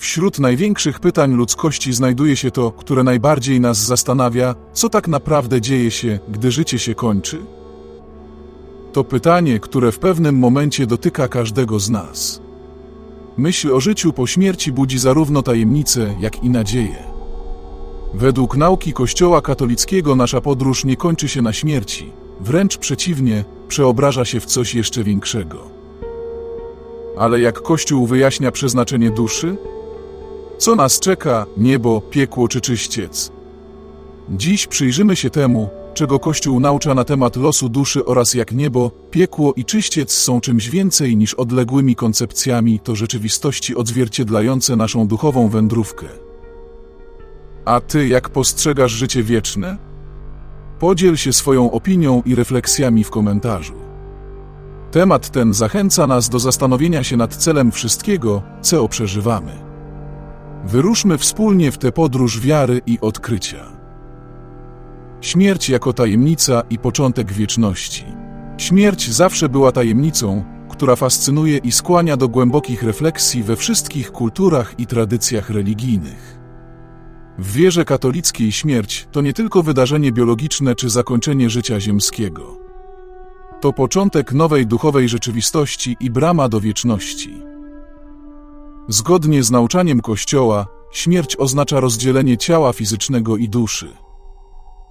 Wśród największych pytań ludzkości znajduje się to, które najbardziej nas zastanawia, co tak naprawdę dzieje się, gdy życie się kończy? To pytanie, które w pewnym momencie dotyka każdego z nas. Myśl o życiu po śmierci budzi zarówno tajemnicę, jak i nadzieję. Według nauki Kościoła katolickiego nasza podróż nie kończy się na śmierci, wręcz przeciwnie, przeobraża się w coś jeszcze większego. Ale jak Kościół wyjaśnia przeznaczenie duszy? Co nas czeka, niebo, piekło czy czyściec? Dziś przyjrzymy się temu, czego Kościół naucza na temat losu duszy oraz jak niebo, piekło i czyściec są czymś więcej niż odległymi koncepcjami, to rzeczywistości odzwierciedlające naszą duchową wędrówkę. A ty jak postrzegasz życie wieczne? Podziel się swoją opinią i refleksjami w komentarzu. Temat ten zachęca nas do zastanowienia się nad celem wszystkiego, co przeżywamy. Wyruszmy wspólnie w tę podróż wiary i odkrycia. Śmierć jako tajemnica i początek wieczności. Śmierć zawsze była tajemnicą, która fascynuje i skłania do głębokich refleksji we wszystkich kulturach i tradycjach religijnych. W wierze katolickiej śmierć to nie tylko wydarzenie biologiczne czy zakończenie życia ziemskiego. To początek nowej duchowej rzeczywistości i brama do wieczności. Zgodnie z nauczaniem Kościoła, śmierć oznacza rozdzielenie ciała fizycznego i duszy.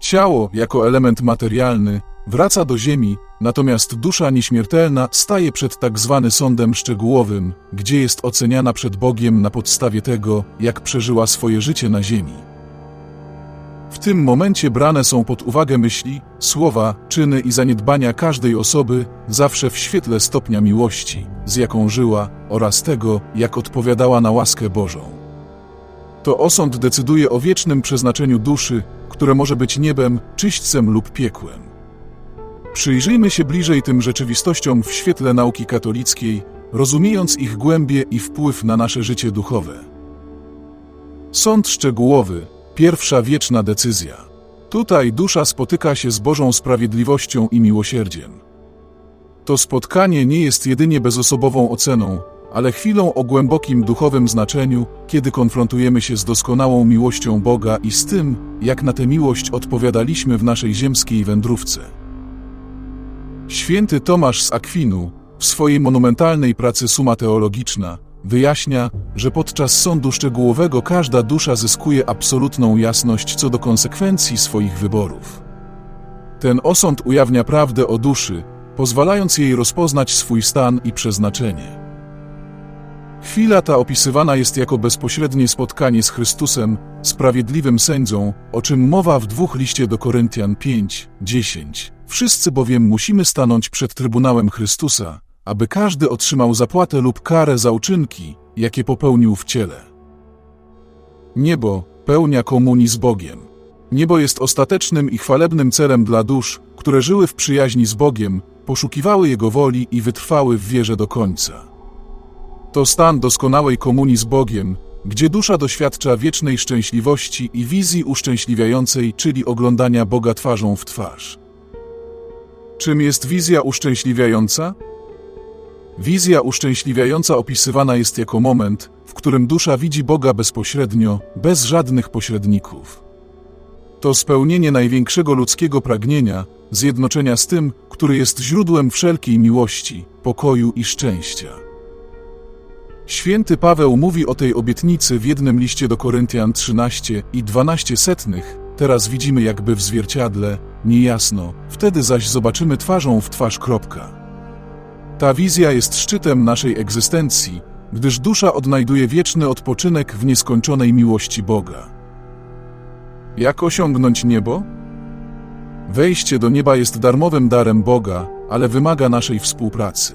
Ciało, jako element materialny, wraca do ziemi, natomiast dusza nieśmiertelna staje przed tak zwany sądem szczegółowym, gdzie jest oceniana przed Bogiem na podstawie tego, jak przeżyła swoje życie na ziemi. W tym momencie brane są pod uwagę myśli, słowa, czyny i zaniedbania każdej osoby, zawsze w świetle stopnia miłości, z jaką żyła, oraz tego, jak odpowiadała na łaskę Bożą. To osąd decyduje o wiecznym przeznaczeniu duszy, które może być niebem, czyśćcem lub piekłem. Przyjrzyjmy się bliżej tym rzeczywistościom w świetle nauki katolickiej, rozumiejąc ich głębie i wpływ na nasze życie duchowe. Sąd szczegółowy, pierwsza wieczna decyzja. Tutaj dusza spotyka się z Bożą sprawiedliwością i miłosierdziem. To spotkanie nie jest jedynie bezosobową oceną, ale chwilą o głębokim duchowym znaczeniu, kiedy konfrontujemy się z doskonałą miłością Boga i z tym, jak na tę miłość odpowiadaliśmy w naszej ziemskiej wędrówce. Święty Tomasz z Akwinu, w swojej monumentalnej pracy Suma Teologiczna, wyjaśnia, że podczas sądu szczegółowego każda dusza zyskuje absolutną jasność co do konsekwencji swoich wyborów. Ten osąd ujawnia prawdę o duszy, pozwalając jej rozpoznać swój stan i przeznaczenie. Chwila ta opisywana jest jako bezpośrednie spotkanie z Chrystusem, sprawiedliwym sędzią, o czym mowa w dwóch liście do Koryntian 5, 10. Wszyscy bowiem musimy stanąć przed Trybunałem Chrystusa, aby każdy otrzymał zapłatę lub karę za uczynki, jakie popełnił w ciele. Niebo pełnia komunii z Bogiem. Niebo jest ostatecznym i chwalebnym celem dla dusz, które żyły w przyjaźni z Bogiem, poszukiwały Jego woli i wytrwały w wierze do końca. To stan doskonałej komunii z Bogiem, gdzie dusza doświadcza wiecznej szczęśliwości i wizji uszczęśliwiającej, czyli oglądania Boga twarzą w twarz. Czym jest wizja uszczęśliwiająca? Wizja uszczęśliwiająca opisywana jest jako moment, w którym dusza widzi Boga bezpośrednio, bez żadnych pośredników. To spełnienie największego ludzkiego pragnienia, zjednoczenia z tym, który jest źródłem wszelkiej miłości, pokoju i szczęścia. Święty Paweł mówi o tej obietnicy w jednym liście do Koryntian 13 i 12 setnych, teraz widzimy jakby w zwierciadle, niejasno, wtedy zaś zobaczymy twarzą w twarz kropka. Ta wizja jest szczytem naszej egzystencji, gdyż dusza odnajduje wieczny odpoczynek w nieskończonej miłości Boga. Jak osiągnąć niebo? Wejście do nieba jest darmowym darem Boga, ale wymaga naszej współpracy.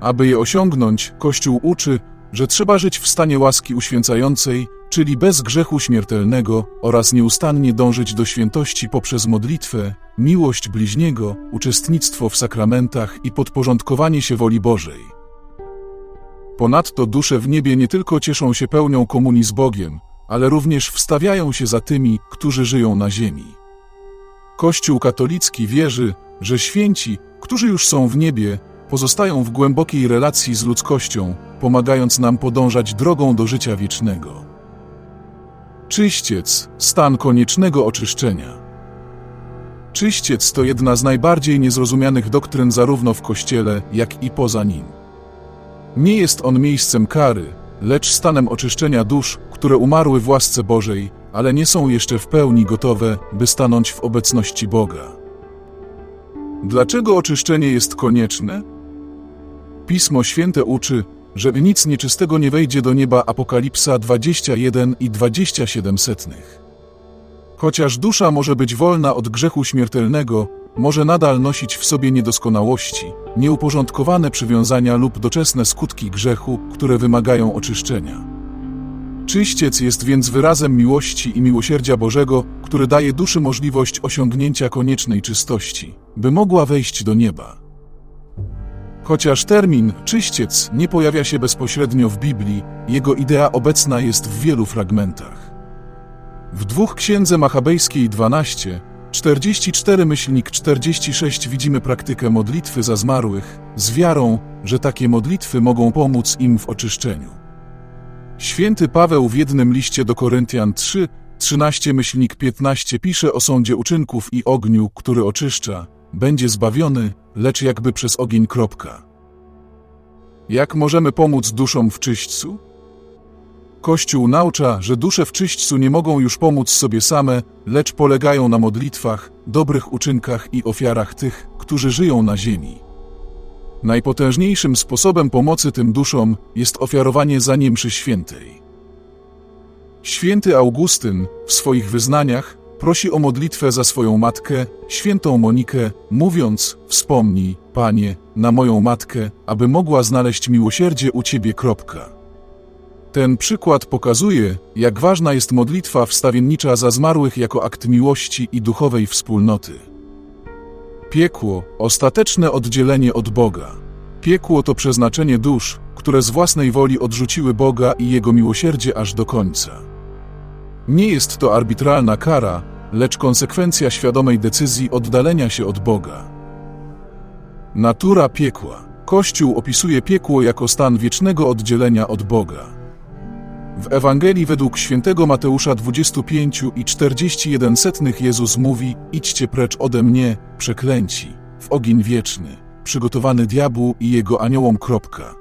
Aby je osiągnąć, Kościół uczy, że trzeba żyć w stanie łaski uświęcającej, czyli bez grzechu śmiertelnego, oraz nieustannie dążyć do świętości poprzez modlitwę, miłość bliźniego, uczestnictwo w sakramentach i podporządkowanie się woli Bożej. Ponadto dusze w niebie nie tylko cieszą się pełnią komunii z Bogiem, ale również wstawiają się za tymi, którzy żyją na ziemi. Kościół katolicki wierzy, że święci, którzy już są w niebie, pozostają w głębokiej relacji z ludzkością, pomagając nam podążać drogą do życia wiecznego. Czyściec stan koniecznego oczyszczenia. Czyściec to jedna z najbardziej niezrozumianych doktryn zarówno w Kościele, jak i poza nim. Nie jest on miejscem kary, lecz stanem oczyszczenia dusz, które umarły w łasce Bożej, ale nie są jeszcze w pełni gotowe, by stanąć w obecności Boga. Dlaczego oczyszczenie jest konieczne? Pismo Święte uczy, że nic nieczystego nie wejdzie do nieba Apokalipsa 21 i 27 setnych. Chociaż dusza może być wolna od grzechu śmiertelnego, może nadal nosić w sobie niedoskonałości, nieuporządkowane przywiązania lub doczesne skutki grzechu, które wymagają oczyszczenia. Czyściec jest więc wyrazem miłości i miłosierdzia Bożego, który daje duszy możliwość osiągnięcia koniecznej czystości, by mogła wejść do nieba. Chociaż termin czyściec nie pojawia się bezpośrednio w Biblii, jego idea obecna jest w wielu fragmentach. W dwóch księdze machabejskiej 12, 44 myślnik 46 widzimy praktykę modlitwy za zmarłych, z wiarą, że takie modlitwy mogą pomóc im w oczyszczeniu. Święty Paweł w jednym liście do Koryntian 3, 13 myślnik 15 pisze o sądzie uczynków i ogniu, który oczyszcza, będzie zbawiony, lecz jakby przez ogień kropka. Jak możemy pomóc duszom w czyśćcu? Kościół naucza, że dusze w czyśćcu nie mogą już pomóc sobie same, lecz polegają na modlitwach, dobrych uczynkach i ofiarach tych, którzy żyją na ziemi. Najpotężniejszym sposobem pomocy tym duszom jest ofiarowanie za nie mszy świętej. Święty Augustyn w swoich wyznaniach prosi o modlitwę za swoją matkę, świętą Monikę, mówiąc: Wspomnij, Panie, na moją matkę, aby mogła znaleźć miłosierdzie u Ciebie. Ten przykład pokazuje, jak ważna jest modlitwa wstawiennicza za zmarłych jako akt miłości i duchowej wspólnoty. Piekło ostateczne oddzielenie od Boga. Piekło to przeznaczenie dusz, które z własnej woli odrzuciły Boga i Jego miłosierdzie aż do końca. Nie jest to arbitralna kara, lecz konsekwencja świadomej decyzji oddalenia się od Boga. Natura piekła. Kościół opisuje piekło jako stan wiecznego oddzielenia od Boga. W Ewangelii według świętego Mateusza 25 i 41 setnych Jezus mówi: Idźcie precz ode mnie, przeklęci, w ogień wieczny, przygotowany diabłu i jego aniołom. Kropka.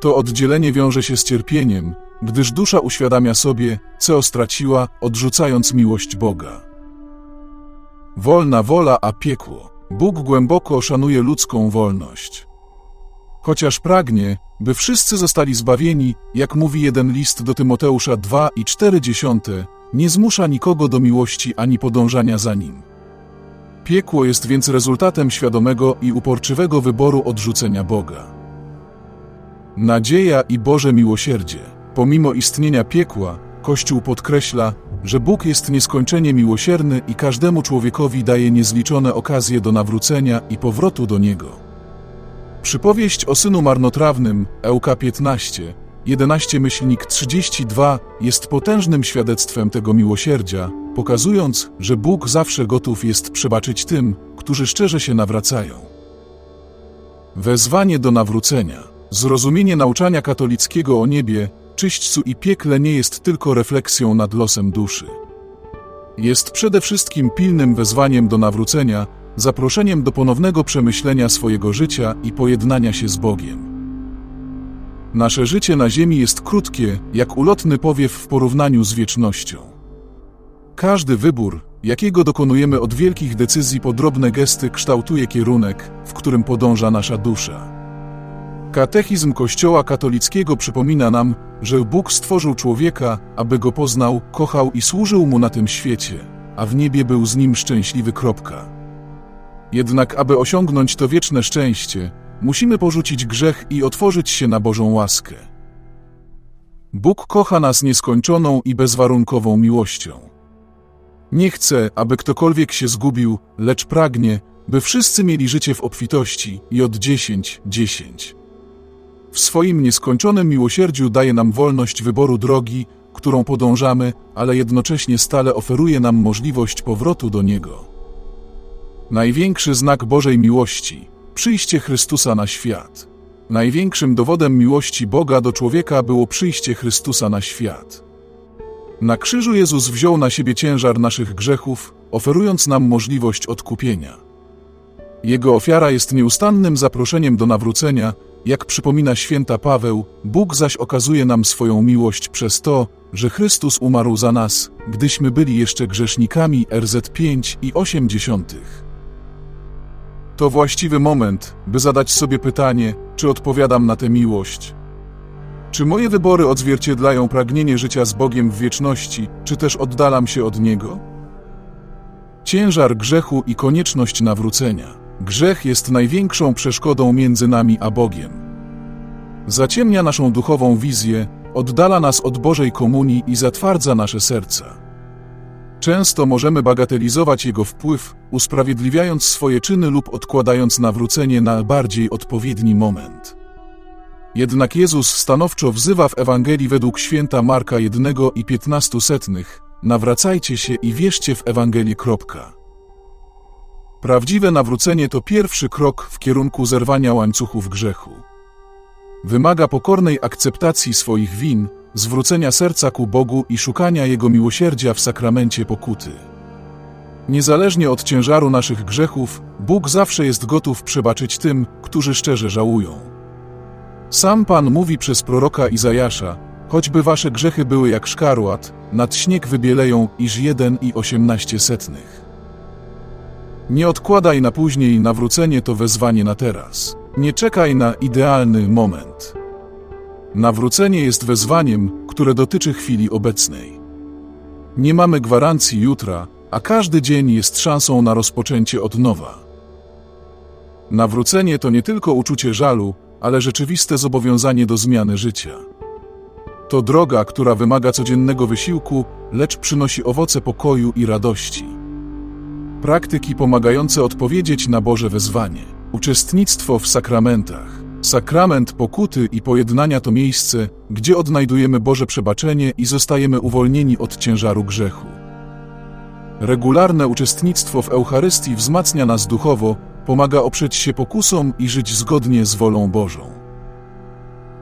To oddzielenie wiąże się z cierpieniem, gdyż dusza uświadamia sobie, co straciła, odrzucając miłość Boga. Wolna wola, a piekło. Bóg głęboko szanuje ludzką wolność. Chociaż pragnie, by wszyscy zostali zbawieni, jak mówi jeden list do Tymoteusza 2 i 4 dziesiąte, nie zmusza nikogo do miłości ani podążania za nim. Piekło jest więc rezultatem świadomego i uporczywego wyboru odrzucenia Boga. Nadzieja i Boże miłosierdzie. Pomimo istnienia piekła, Kościół podkreśla, że Bóg jest nieskończenie miłosierny i każdemu człowiekowi daje niezliczone okazje do nawrócenia i powrotu do Niego. Przypowieść o synu marnotrawnym, Ełka 15, 11 myślnik 32 jest potężnym świadectwem tego miłosierdzia, pokazując, że Bóg zawsze gotów jest przebaczyć tym, którzy szczerze się nawracają. Wezwanie do nawrócenia. Zrozumienie nauczania katolickiego o niebie, czyśćcu i piekle nie jest tylko refleksją nad losem duszy. Jest przede wszystkim pilnym wezwaniem do nawrócenia, zaproszeniem do ponownego przemyślenia swojego życia i pojednania się z Bogiem. Nasze życie na Ziemi jest krótkie, jak ulotny powiew w porównaniu z wiecznością. Każdy wybór, jakiego dokonujemy od wielkich decyzji po drobne gesty, kształtuje kierunek, w którym podąża nasza dusza. Katechizm Kościoła katolickiego przypomina nam, że Bóg stworzył człowieka, aby go poznał, kochał i służył mu na tym świecie, a w niebie był z nim szczęśliwy. Kropka. Jednak aby osiągnąć to wieczne szczęście, musimy porzucić grzech i otworzyć się na Bożą łaskę. Bóg kocha nas nieskończoną i bezwarunkową miłością. Nie chce, aby ktokolwiek się zgubił, lecz pragnie, by wszyscy mieli życie w obfitości i od 10, 10. W swoim nieskończonym miłosierdziu daje nam wolność wyboru drogi, którą podążamy, ale jednocześnie stale oferuje nam możliwość powrotu do Niego. Największy znak Bożej miłości przyjście Chrystusa na świat. Największym dowodem miłości Boga do człowieka było przyjście Chrystusa na świat. Na krzyżu Jezus wziął na siebie ciężar naszych grzechów, oferując nam możliwość odkupienia. Jego ofiara jest nieustannym zaproszeniem do nawrócenia, jak przypomina święta Paweł, Bóg zaś okazuje nam swoją miłość przez to, że Chrystus umarł za nas, gdyśmy byli jeszcze grzesznikami RZ 5 i 80. To właściwy moment, by zadać sobie pytanie, czy odpowiadam na tę miłość. Czy moje wybory odzwierciedlają pragnienie życia z Bogiem w wieczności, czy też oddalam się od Niego? Ciężar grzechu i konieczność nawrócenia. Grzech jest największą przeszkodą między nami a Bogiem. Zaciemnia naszą duchową wizję, oddala nas od Bożej komunii i zatwardza nasze serca. Często możemy bagatelizować jego wpływ, usprawiedliwiając swoje czyny lub odkładając nawrócenie na bardziej odpowiedni moment. Jednak Jezus stanowczo wzywa w Ewangelii według święta Marka 1 i 15 setnych: Nawracajcie się i wierzcie w Ewangelię. Prawdziwe nawrócenie to pierwszy krok w kierunku zerwania łańcuchów grzechu. Wymaga pokornej akceptacji swoich win, zwrócenia serca ku Bogu i szukania Jego miłosierdzia w sakramencie pokuty. Niezależnie od ciężaru naszych grzechów, Bóg zawsze jest gotów przebaczyć tym, którzy szczerze żałują. Sam Pan mówi przez proroka Izajasza, choćby wasze grzechy były jak szkarłat, nad śnieg wybieleją iż jeden i osiemnaście setnych. Nie odkładaj na później nawrócenie to wezwanie na teraz. Nie czekaj na idealny moment. Nawrócenie jest wezwaniem, które dotyczy chwili obecnej. Nie mamy gwarancji jutra, a każdy dzień jest szansą na rozpoczęcie od nowa. Nawrócenie to nie tylko uczucie żalu, ale rzeczywiste zobowiązanie do zmiany życia. To droga, która wymaga codziennego wysiłku, lecz przynosi owoce pokoju i radości. Praktyki pomagające odpowiedzieć na Boże wezwanie. Uczestnictwo w sakramentach. Sakrament pokuty i pojednania to miejsce, gdzie odnajdujemy Boże przebaczenie i zostajemy uwolnieni od ciężaru grzechu. Regularne uczestnictwo w Eucharystii wzmacnia nas duchowo, pomaga oprzeć się pokusom i żyć zgodnie z wolą Bożą.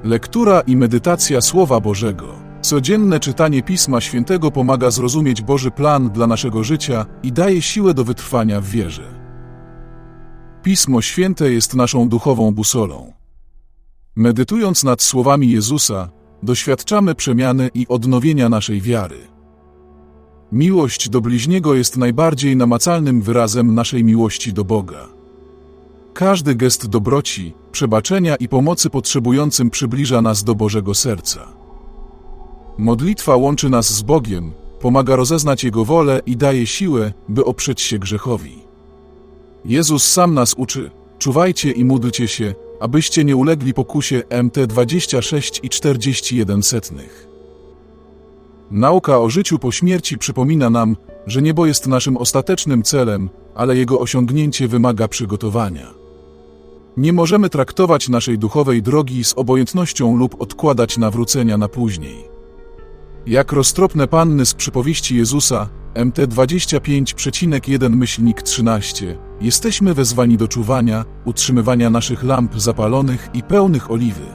Lektura i medytacja Słowa Bożego. Codzienne czytanie Pisma Świętego pomaga zrozumieć Boży plan dla naszego życia i daje siłę do wytrwania w wierze. Pismo Święte jest naszą duchową busolą. Medytując nad słowami Jezusa, doświadczamy przemiany i odnowienia naszej wiary. Miłość do bliźniego jest najbardziej namacalnym wyrazem naszej miłości do Boga. Każdy gest dobroci, przebaczenia i pomocy potrzebującym przybliża nas do Bożego serca. Modlitwa łączy nas z Bogiem, pomaga rozeznać Jego wolę i daje siłę, by oprzeć się grzechowi. Jezus sam nas uczy: czuwajcie i módlcie się, abyście nie ulegli pokusie MT 26 i 41 setnych. Nauka o życiu po śmierci przypomina nam, że niebo jest naszym ostatecznym celem, ale jego osiągnięcie wymaga przygotowania. Nie możemy traktować naszej duchowej drogi z obojętnością lub odkładać nawrócenia na później. Jak roztropne panny z przypowieści Jezusa, MT 25,1 myślnik 13, jesteśmy wezwani do czuwania, utrzymywania naszych lamp zapalonych i pełnych oliwy.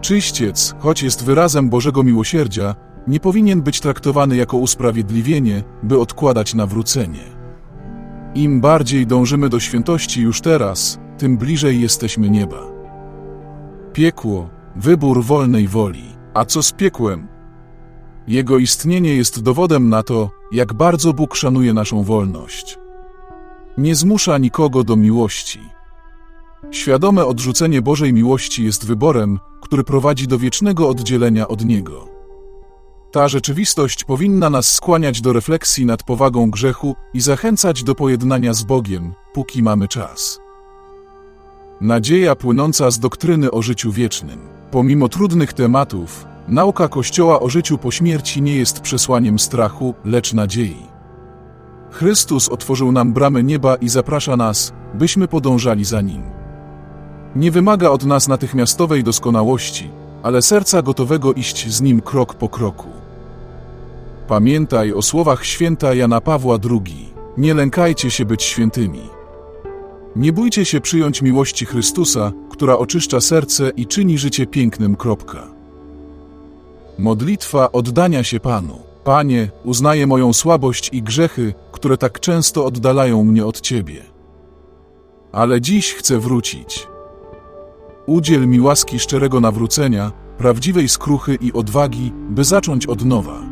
Czyściec, choć jest wyrazem Bożego miłosierdzia, nie powinien być traktowany jako usprawiedliwienie, by odkładać nawrócenie. Im bardziej dążymy do świętości już teraz, tym bliżej jesteśmy nieba. Piekło, wybór wolnej woli. A co z piekłem? Jego istnienie jest dowodem na to, jak bardzo Bóg szanuje naszą wolność. Nie zmusza nikogo do miłości. Świadome odrzucenie Bożej miłości jest wyborem, który prowadzi do wiecznego oddzielenia od Niego. Ta rzeczywistość powinna nas skłaniać do refleksji nad powagą grzechu i zachęcać do pojednania z Bogiem, póki mamy czas. Nadzieja płynąca z doktryny o życiu wiecznym. Pomimo trudnych tematów, Nauka Kościoła o życiu po śmierci nie jest przesłaniem strachu, lecz nadziei. Chrystus otworzył nam bramy nieba i zaprasza nas, byśmy podążali za Nim. Nie wymaga od nas natychmiastowej doskonałości, ale serca gotowego iść z Nim krok po kroku. Pamiętaj o słowach święta Jana Pawła II. Nie lękajcie się być świętymi. Nie bójcie się przyjąć miłości Chrystusa, która oczyszcza serce i czyni życie pięknym. Kropka. Modlitwa oddania się Panu. Panie, uznaję moją słabość i grzechy, które tak często oddalają mnie od Ciebie. Ale dziś chcę wrócić. Udziel mi łaski szczerego nawrócenia, prawdziwej skruchy i odwagi, by zacząć od nowa.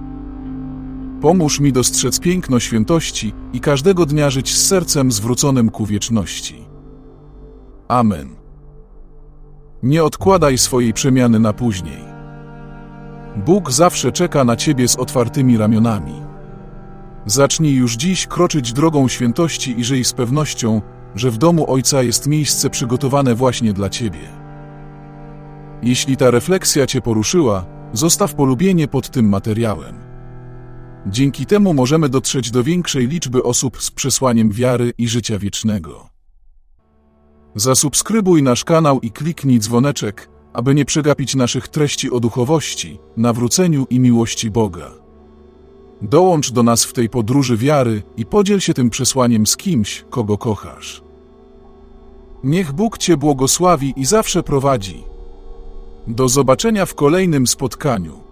Pomóż mi dostrzec piękno świętości i każdego dnia żyć z sercem zwróconym ku wieczności. Amen. Nie odkładaj swojej przemiany na później. Bóg zawsze czeka na ciebie z otwartymi ramionami. Zacznij już dziś kroczyć drogą świętości i żyj z pewnością, że w domu Ojca jest miejsce przygotowane właśnie dla ciebie. Jeśli ta refleksja cię poruszyła, zostaw polubienie pod tym materiałem. Dzięki temu możemy dotrzeć do większej liczby osób z przesłaniem wiary i życia wiecznego. Zasubskrybuj nasz kanał i kliknij dzwoneczek, aby nie przegapić naszych treści o duchowości, nawróceniu i miłości Boga. Dołącz do nas w tej podróży wiary i podziel się tym przesłaniem z kimś, kogo kochasz. Niech Bóg Cię błogosławi i zawsze prowadzi. Do zobaczenia w kolejnym spotkaniu.